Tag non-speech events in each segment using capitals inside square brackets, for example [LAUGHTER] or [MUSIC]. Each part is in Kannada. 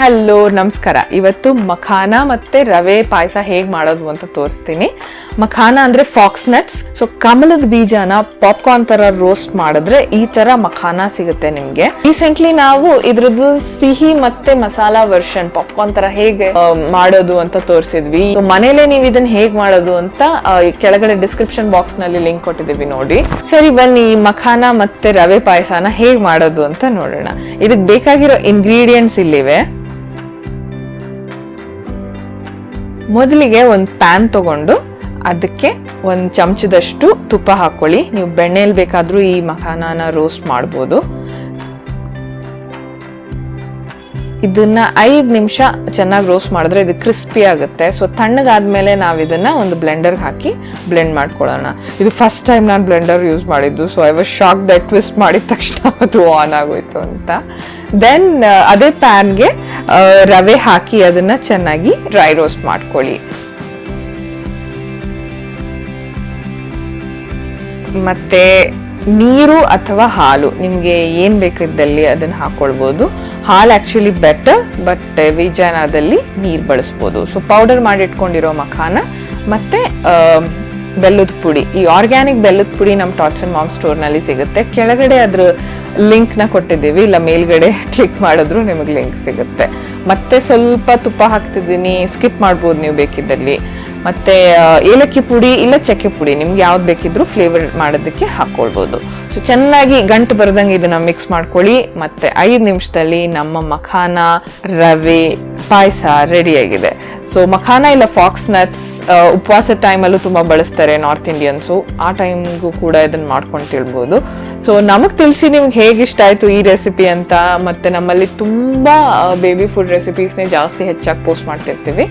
ಹಲೋ ನಮಸ್ಕಾರ. ಇವತ್ತು ಮಖಾನ ಮತ್ತೆ ರವೆ ಪಾಯಸ ಹೇಗೆ ಮಾಡೋದು ಅಂತ ತೋರಿಸ್ತೀನಿ. ಮಖಾನ ಅಂದ್ರೆ ಫಾಕ್ಸ್ ನಟ್ಸ್. ಸೊ ಕಮಲದ ಬೀಜನ ಪಾಪ್ಕಾರ್ನ್ ಥರ ರೋಸ್ಟ್ ಮಾಡಿದ್ರೆ ಈ ತರ ಮಖಾನ ಸಿಗುತ್ತೆ ನಿಮಗೆ. ರೀಸೆಂಟ್ಲಿ ನಾವು ಇದ್ರದ್ದು ಸಿಹಿ ಮತ್ತೆ ಮಸಾಲಾ ವರ್ಷನ್ ಪಾಪ್ಕಾರ್ನ್ ಥರ ಹೇಗೆ ಮಾಡೋದು ಅಂತ ತೋರಿಸಿದ್ವಿ. ಮನೇಲೆ ನೀವು ಇದನ್ನ ಹೇಗೆ ಮಾಡೋದು ಅಂತ ಕೆಳಗಡೆ ಡಿಸ್ಕ್ರಿಪ್ಷನ್ ಬಾಕ್ಸ್ನಲ್ಲಿ ಲಿಂಕ್ ಕೊಟ್ಟಿದ್ದೀವಿ ನೋಡಿ. ಸರಿ, ಬನ್ನಿ ಮಖಾನ ಮತ್ತೆ ರವೆ ಪಾಯಸನ ಹೇಗೆ ಮಾಡೋದು ಅಂತ ನೋಡೋಣ. ಇದಕ್ಕೆ ಬೇಕಾಗಿರೋ ಇಂಗ್ರೀಡಿಯೆಂಟ್ಸ್ ಇಲ್ಲಿವೆ. ಮೊದಲಿಗೆ ಒಂದು ಪ್ಯಾನ್ ತಗೊಂಡು ಅದಕ್ಕೆ ಒಂದು ಚಮಚದಷ್ಟು ತುಪ್ಪ ಹಾಕೊಳ್ಳಿ. ನೀವು ಬೆಣ್ಣೆಯಲ್ಲಿ ಬೇಕಾದರೂ ಈ ಮಖಾನಾನ ರೋಸ್ಟ್ ಮಾಡ್ಬೋದು. ಇದನ್ನ ಐದು ನಿಮಿಷ ಚೆನ್ನಾಗಿ ರೋಸ್ಟ್ ಮಾಡಿದ್ರೆ ಇದು ಕ್ರಿಸ್ಪಿ ಆಗುತ್ತೆ. ಸೊ ತಣ್ಣಗಾದ್ಮೇಲೆ ನಾವು ಇದನ್ನ ಒಂದು ಬ್ಲೆಂಡರ್ಗೆ ಹಾಕಿ ಬ್ಲೆಂಡ್ ಮಾಡ್ಕೊಳ್ಳೋಣ. ಇದು ಫಸ್ಟ್ ಟೈಮ್ ನಾನು ಬ್ಲೆಂಡರ್ ಯೂಸ್ ಮಾಡಿದ್ದು. So I was shock that twist ಮಾಡಿದ ತಕ್ಷಣ ಅದು ಆನ್ ಆಗೋಯ್ತು ಅಂತ. ದೆನ್ ಅದೇ ಪ್ಯಾನ್ಗೆ ರವೆ ಹಾಕಿ ಅದನ್ನ ಚೆನ್ನಾಗಿ ಡ್ರೈ ರೋಸ್ಟ್ ಮಾಡ್ಕೊಳ್ಳಿ. ಮತ್ತೆ ನೀರು ಅಥವಾ ಹಾಲು, ನಿಮಗೆ ಏನು ಬೇಕಿದ್ದಲ್ಲಿ ಅದನ್ನು ಹಾಕ್ಕೊಳ್ಬೋದು ಹಾಲು ಆ್ಯಕ್ಚುಲಿ ಬೆಟರ್ ಬಟ್ ವಿಜಾನದಲ್ಲಿ ನೀರು ಬಳಸ್ಬೋದು. ಸೊ ಪೌಡರ್ ಮಾಡಿಟ್ಕೊಂಡಿರೋ ಮಖಾನ, ಮತ್ತು ಬೆಲ್ಲದ ಪುಡಿ. ಈ ಆರ್ಗ್ಯಾನಿಕ್ ಬೆಲ್ಲದ ಪುಡಿ ನಮ್ಮ ಟಾಟ್ಸ್ ಅಂಡ್ ಮಾಮ್ ಸ್ಟೋರ್ನಲ್ಲಿ ಸಿಗುತ್ತೆ. ಕೆಳಗಡೆ ಅದ್ರ ಲಿಂಕ್ನ ಕೊಟ್ಟಿದ್ದೀವಿ. ಇಲ್ಲ, ಮೇಲ್ಗಡೆ [LAUGHS] ಕ್ಲಿಕ್ ಮಾಡಿದ್ರು ನಿಮಗೆ ಲಿಂಕ್ ಸಿಗುತ್ತೆ. ಮತ್ತೆ ಸ್ವಲ್ಪ ತುಪ್ಪ ಹಾಕ್ತಿದ್ದೀನಿ. ಸ್ಕಿಪ್ ಮಾಡ್ಬೋದು ನೀವು ಬೇಕಿದ್ದಲ್ಲಿ. ಮತ್ತೆ ಏಲಕ್ಕಿ ಪುಡಿ ಇಲ್ಲ ಚಕ್ಕೆ ಪುಡಿ, ನಿಮ್ಗೆ ಯಾವ್ದು ಬೇಕಿದ್ರು ಫ್ಲೇವರ್ ಮಾಡೋದಕ್ಕೆ ಹಾಕೊಳ್ಬೋದು. ಸೊ ಚೆನ್ನಾಗಿ ಗಂಟು ಬರ್ದಂಗೆ ಇದನ್ನು ಮಿಕ್ಸ್ ಮಾಡ್ಕೊಳ್ಳಿ. ಮತ್ತೆ, ಐದು ನಿಮಿಷದಲ್ಲಿ ನಮ್ಮ ಮಖಾನ ರವೆ ಪಾಯಸ ರೆಡಿಯಾಗಿದೆ ಸೊ ಮಖಾನ ಇಲ್ಲ ಫಾಕ್ಸ್ ನಟ್ಸ್ ಉಪವಾಸ ಟೈಮಲ್ಲೂ ತುಂಬ ಬಳಸ್ತಾರೆ ನಾರ್ತ್ ಇಂಡಿಯನ್ಸು ಆ ಟೈಮ್ಗೂ ಕೂಡ ಇದನ್ನು ಮಾಡ್ಕೊಂಡು ತಿಳ್ಬೋದು. ಸೊ ನಮಗೆ ತಿಳಿಸಿ ನಿಮ್ಗೆ ಹೇಗೆ ಇಷ್ಟ ಆಯಿತು ಈ ರೆಸಿಪಿ ಅಂತ, ಮತ್ತೆ ನಮ್ಮಲ್ಲಿ ತುಂಬ ಬೇಬಿ ಫುಡ್ ರೆಸಿಪೀಸ್ನೇ ಜಾಸ್ತಿ ಹೆಚ್ಚಾಗಿ ಪೋಸ್ಟ್ ಮಾಡ್ತಿರ್ತೀವಿ.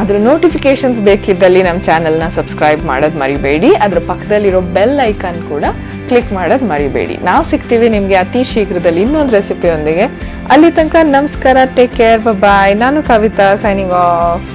ಅದ್ರ ನೋಟಿಫಿಕೇಶನ್ಸ್ ಬೇಕಿದ್ದಲ್ಲಿ ನಮ್ಮ ಚಾನೆಲ್ನ ಸಬ್ಸ್ಕ್ರೈಬ್ ಮಾಡೋದು ಮರಿಬೇಡಿ. ಅದರ ಪಕ್ಕದಲ್ಲಿರೋ ಬೆಲ್ ಐಕಾನ್ ಕೂಡ ಕ್ಲಿಕ್ ಮಾಡೋದು ಮರಿಬೇಡಿ. ನಾವು ಸಿಗ್ತೀವಿ ನಿಮಗೆ ಅತಿ ಶೀಘ್ರದಲ್ಲಿ ಇನ್ನೊಂದು ರೆಸಿಪಿಯೊಂದಿಗೆ ಅಲ್ಲಿ ತನಕ ನಮಸ್ಕಾರ ಟೇಕ್ ಕೇರ್ ಬಾಯ್ ನಾನು ಕವಿತಾ ಸೈನಿಂಗ್ ಆಫ್